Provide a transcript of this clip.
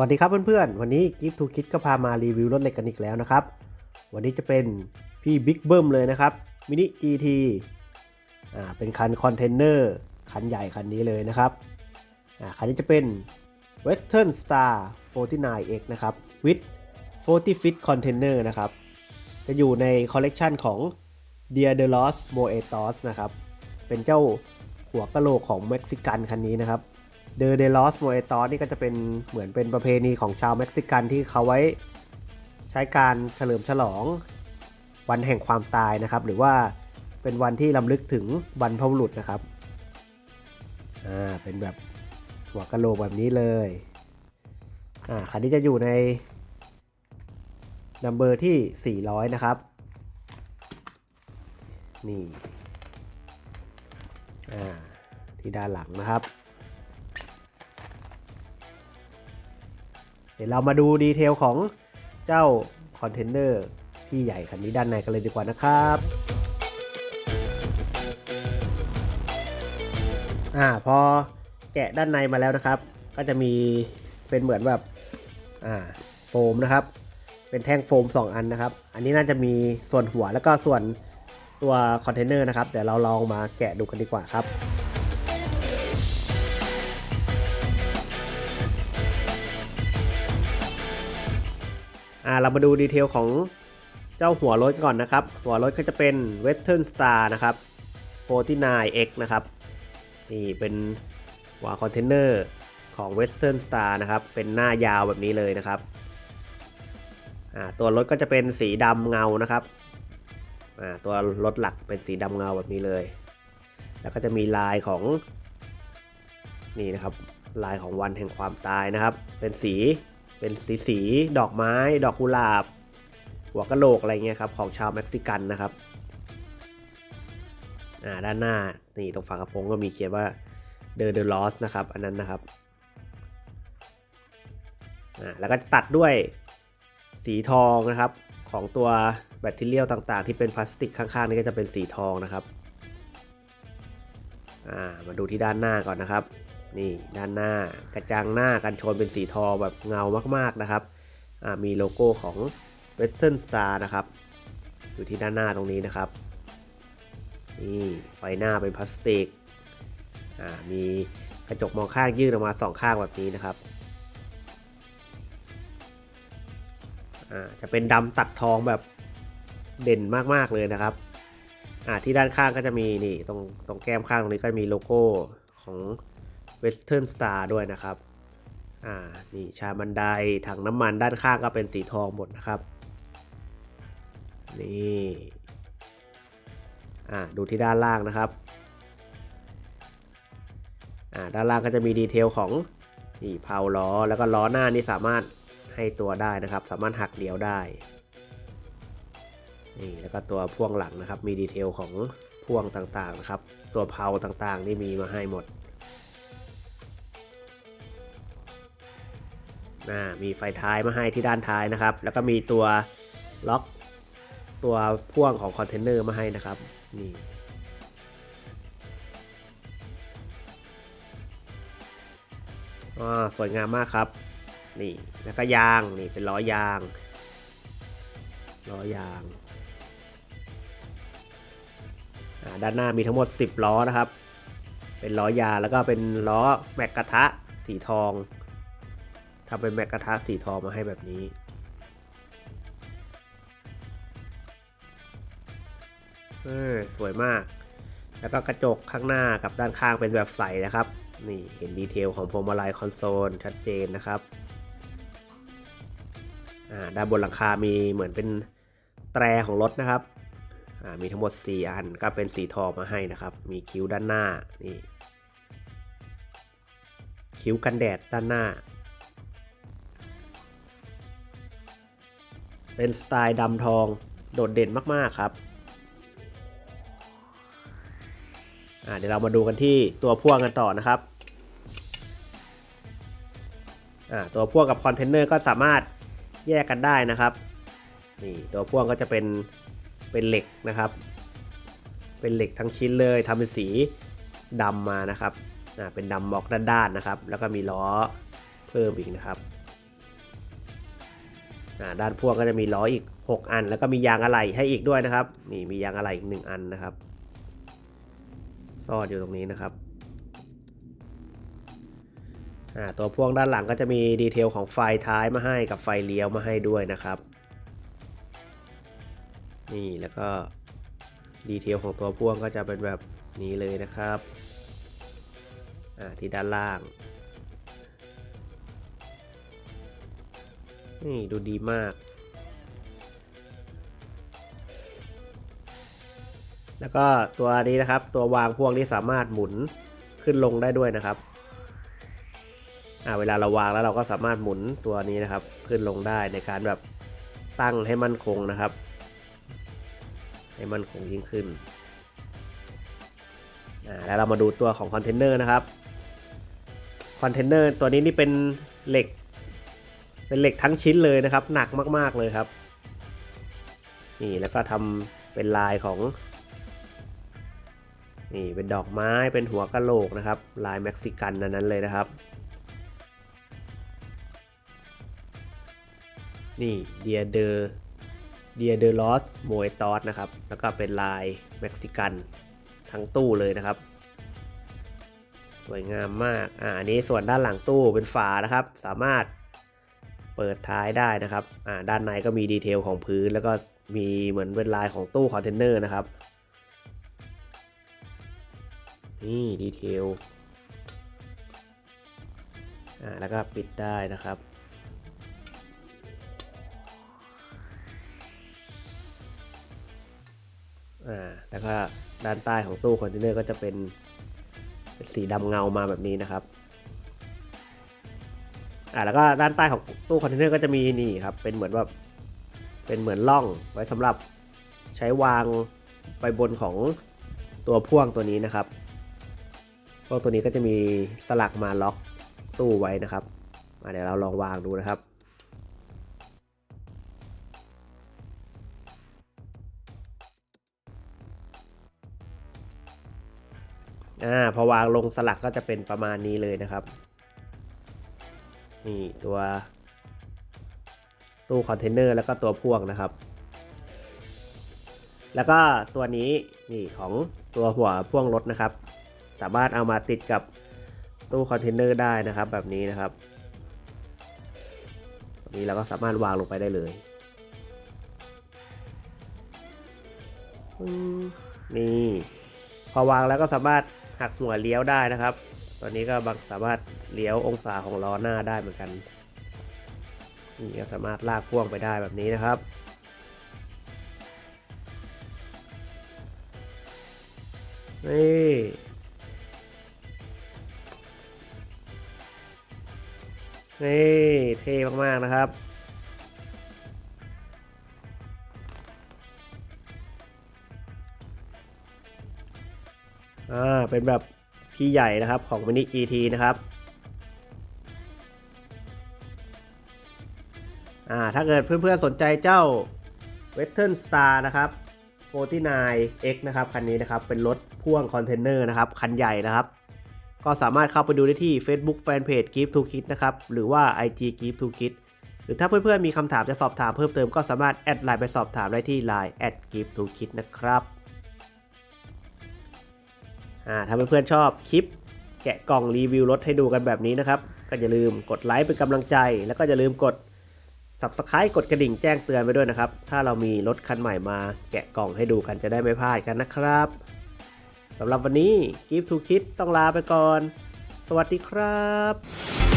วัสดีครับเพื่อนๆ วันนี้ Gift to Kit ก็พามารีวิวรถเล็กกันอีกแล้วนะครับ วันนี้จะเป็นพี่บิ๊กเบิ้มเลยนะครับมินิ GT อ่าเป็นคันคอนเทนเนอร์คันใหญ่คันนี้เลยนะครับอ่าคันนี้จะเป็น Western Star 49X นะครับ with 40 feet container นะครับ จะอยู่ในคอลเลกชันของ Dear the Lost Moetos นะครับ เป็นเจ้าหัวกะโหลกของเม็กซิกันคันนี้นะครับ เดอเดลอสโมเอตอนี่ก็จะเป็นเหมือนเป็นประเพณีของชาวเม็กซิกันที่เขาไว้ใช้การเฉลิมฉลองวันแห่งความตายนะครับ หรือว่าเป็นวันที่ลำลึกถึงบรรพบุรุษนะครับ อ่า เป็นแบบหัวกะโหลกแบบนี้เลย อ่า คันนี้จะอยู่ในนัมเบอร์ที่ 400 นะครับ นี่ อ่า ที่ด้านหลังนะครับ เดี๋ยวเรามาดูดีเทลของเจ้าคอนเทนเนอร์ที่ใหญ่คันนี้ด้านในกันเลยดีกว่านะครับอ่าพอแกะด้านในมาแล้วนะครับ ก็จะมีเป็นเหมือนแบบอ่าโฟมนะครับ เป็นแท่งโฟม 2 อันนะครับ อันนี้น่าจะมีส่วนหัวแล้วก็ส่วนตัวคอนเทนเนอร์นะครับ เดี๋ยวเราลองมาแกะดูกันดีกว่าครับ อ่าเรามาดูดีเทลของเจ้าหัวรถก่อนนะครับ หัวรถก็จะเป็น Western Star นะครับ 49X นะครับ นี่เป็นหัวคอนเทนเนอร์ของ Western Star นะครับ เป็นหน้ายาวแบบนี้เลยนะครับตัวรถก็จะเป็นสีดำเงานะครับ ตัวรถหลักเป็นสีดำเงาแบบนี้เลย แล้วก็จะมีลายของนี่นะครับ ลายของวันแห่งความตายนะครับ เป็นสี เป็นสีสีดอกไม้ ดอกกุหลาบ หัวกะโหลกอะไรเงี้ยครับของชาวเม็กซิกันนะครับอ่าด้านหน้านี่ตรงฝากระโปรงก็มีเขียนว่า The The Lost นะครับอันนั้นนะครับอ่าแล้วก็จะตัดด้วยสีทองนะครับของตัวแบตเตอรี่ต่างๆ ที่เป็นพลาสติกข้างๆ นี่ก็จะเป็นสีทองนะครับอ่ามาดูที่ด้านหน้าก่อนนะครับ นี่ด้านหน้ากระจังหน้ากันชนเป็นสีทองแบบเงามากๆนะครับมีโลโก้ของ Western Star นะครับ อยู่ที่ด้านหน้าตรงนี้นะครับนี่ไฟหน้าเป็นพลาสติกมีกระจกมองข้างยื่นออกมาสองข้างแบบนี้นะครับจะเป็นดำตัดทองแบบเด่นมากๆเลยนะครับที่ด้านข้างก็จะมีนี่ตรงตรงแก้มข้างตรงนี้ก็มีโลโก้ของ Western Star ด้วยนะครับอ่านี่ชาบันไดถังน้ำมันด้านข้างก็เป็นสีทองหมดนะครับนี่อ่าดูที่ด้านล่างนะครับอ่าด้านล่างก็จะมีดีเทลของนี่เพาล้อแล้วก็ล้อหน้านี่สามารถให้ตัวได้นะครับ สามารถหักเลี้ยวได้นี่แล้วก็ตัวพ่วงหลังนะครับมีดีเทลของพ่วงต่างๆนะครับ ตัวเพาต่างๆ นี่มีมาให้หมด นะมีไฟท้ายมาให้ที่ด้านท้ายนะครับ แล้วก็มีตัวล็อกตัวพ่วงของคอนเทนเนอร์มาให้นะครับนี่สวยงามมากครับ นี่แล้วก็ยางนี่เป็นล้อยางล้อยางด้านหน้ามีทั้งหมด 10 ล้อนะครับ เป็นล้อยางแล้วก็เป็นล้อแม็กกระทะสีทอง ทำเป็นแมกกระทะสีทองมาให้แบบนี้ เออสวยมาก แล้วก็กระจกข้างหน้ากับด้านข้างเป็นแบบใสนะครับ นี่เห็นดีเทลของพวงมาลัยคอนโซลชัดเจนนะครับด้านบนหลังคา มีเหมือนเป็นแตรของรถนะครับ มีทั้งหมด 4 อัน ก็เป็นสีทองมาให้นะครับ มีคิ้วด้านหน้า นี่ คิ้วกันแดดด้านหน้า เป็นสไตล์ดำทองโดดเด่นมากๆครับเดี๋ยวเรามาดูกันที่ตัวพ่วงกันต่อนะครับตัวพ่วงกับคอนเทนเนอร์ก็สามารถแยกกันได้นะครับนี่ตัวพ่วงก็จะเป็นเป็นเหล็กนะครับ เป็นเหล็กทั้งชิ้นเลยทำเป็นสีดำมานะครับเป็นดำบอกด้านๆนะครับ แล้วก็มีล้อเพิ่มอีกนะครับ ด้านพ่วงก็จะมีล้ออีก 6 อัน แล้วก็มียางอะไหล่ให้อีกด้วยนะครับนี่มียางอะไหล่อีกหนึ่งอันนะครับซ่อนอยู่ตรงนี้นะครับตัวพ่วงด้านหลังก็จะมีดีเทลของไฟท้ายมาให้กับไฟเลี้ยวมาให้ด้วยนะครับนี่แล้วก็ดีเทลของตัวพ่วงก็จะเป็นแบบนี้เลยนะครับที่ด้านล่าง นี่ดูดีมาก แล้วก็ตัวนี้นะครับ ตัววางพ่วงนี้สามารถหมุนขึ้นลงได้ด้วยนะครับอ่าเวลาเราวางแล้วเราก็สามารถหมุนตัวนี้นะครับ ขึ้นลงได้ในการแบบตั้งให้มั่นคงนะครับ ให้มั่นคงยิ่งขึ้นอ่าแล้วเรามาดูตัวของคอนเทนเนอร์นะครับคอนเทนเนอร์ตัวนี้นี่เป็นเหล็ก เป็นเหล็กทั้งชิ้นเลยนะครับ หนักมากๆเลยครับ นี่แล้วก็ทำเป็นลายของนี่เป็นดอกไม้เป็นหัวกะโหลกนะครับ ลายเม็กซิกันนั้นเลยนะครับ นี่เดียเดอร์เดียเดอร์ลอสโมเอตอสนะครับ แล้วก็เป็นลายเม็กซิกันทั้งตู้เลยนะครับ สวยงามมาก อ่าอันนี้ส่วนด้านหลังตู้เป็นฝานะครับ สามารถ เปิดท้ายได้นะครับอ่าด้านในก็มีดีเทลของพื้น แล้วก็มีเหมือนเป็นลายของตู้คอนเทนเนอร์นะครับ นี่ดีเทลอ่าแล้วก็ปิดได้นะครับอ่าแล้วก็ด้านใต้ของตู้คอนเทนเนอร์ก็จะเป็นเป็นสีดำเงามาแบบนี้นะครับ อ่าแล้วก็ด้านใต้ของตู้คอนเทนเนอร์ก็จะมีนี่ครับเป็นเหมือนแบบเป็นเหมือนล่องไว้สำหรับใช้วางไปบนของตัวพ่วงตัวนี้นะครับพ่วกตัวนี้ก็จะมีสลักมาล็อกตู้ไว้นะครับมาเดี๋ยวเราลองวางดูนะครับอ่าพอวางลงสลักก็จะเป็นประมาณนี้เลยนะครับ นี่ตัวตู้คอนเทนเนอร์แล้วก็ตัวพ่วงนะครับ แล้วก็ตัวนี้นี่ของตัวหัวพ่วงรถนะครับ สามารถเอามาติดกับตู้คอนเทนเนอร์ได้นะครับ แบบนี้นะครับแบบนี้เราก็สามารถวางลงไปได้เลย นี่ พอวางแล้วก็สามารถหักหัวเลี้ยวได้นะครับ ตอนนี้ก็บางสามารถเลี้ยวองศาของล้อหน้าได้เหมือนกันนี่ก็สามารถลากพ่วงไปได้แบบนี้นะครับ นี่นี่เท่มาก ๆ นะครับ อ่า เป็นแบบ พี่ใหญ่นะครับของมินิ GT นะครับอ่าถ้าเกิดเพื่อนๆสนใจเจ้า Western Star นะครับ 49X นะครับคันนี้นะครับเป็นรถพ่วงคอนเทนเนอร์นะครับคันใหญ่นะครับ ก็สามารถเข้าไปดูได้ที่ Facebook Fanpage Gift to Kit นะครับหรือว่า IG Gift to Kit หรือถ้าเพื่อนๆมีคำถามจะสอบถามเพิ่มเติมก็สามารถแอดไลน์ไปสอบถามได้ที่ Line at Gift to Kit นะครับ อ่าถ้าเพื่อนๆชอบคลิป แกะกล่องรีวิวรถให้ดูกันแบบนี้นะครับ ก็อย่าลืมกดไลค์เป็นกำลังใจ แล้วก็อย่าลืมกด Subscribe กดกระดิ่งแจ้งเตือนไปด้วยนะครับ ถ้าเรามีรถคันใหม่มาแกะกล่องให้ดูกันจะได้ไม่พลาดกันนะครับสำหรับวันนี้กิฟทูคิดต้องลาไปก่อน สวัสดีครับ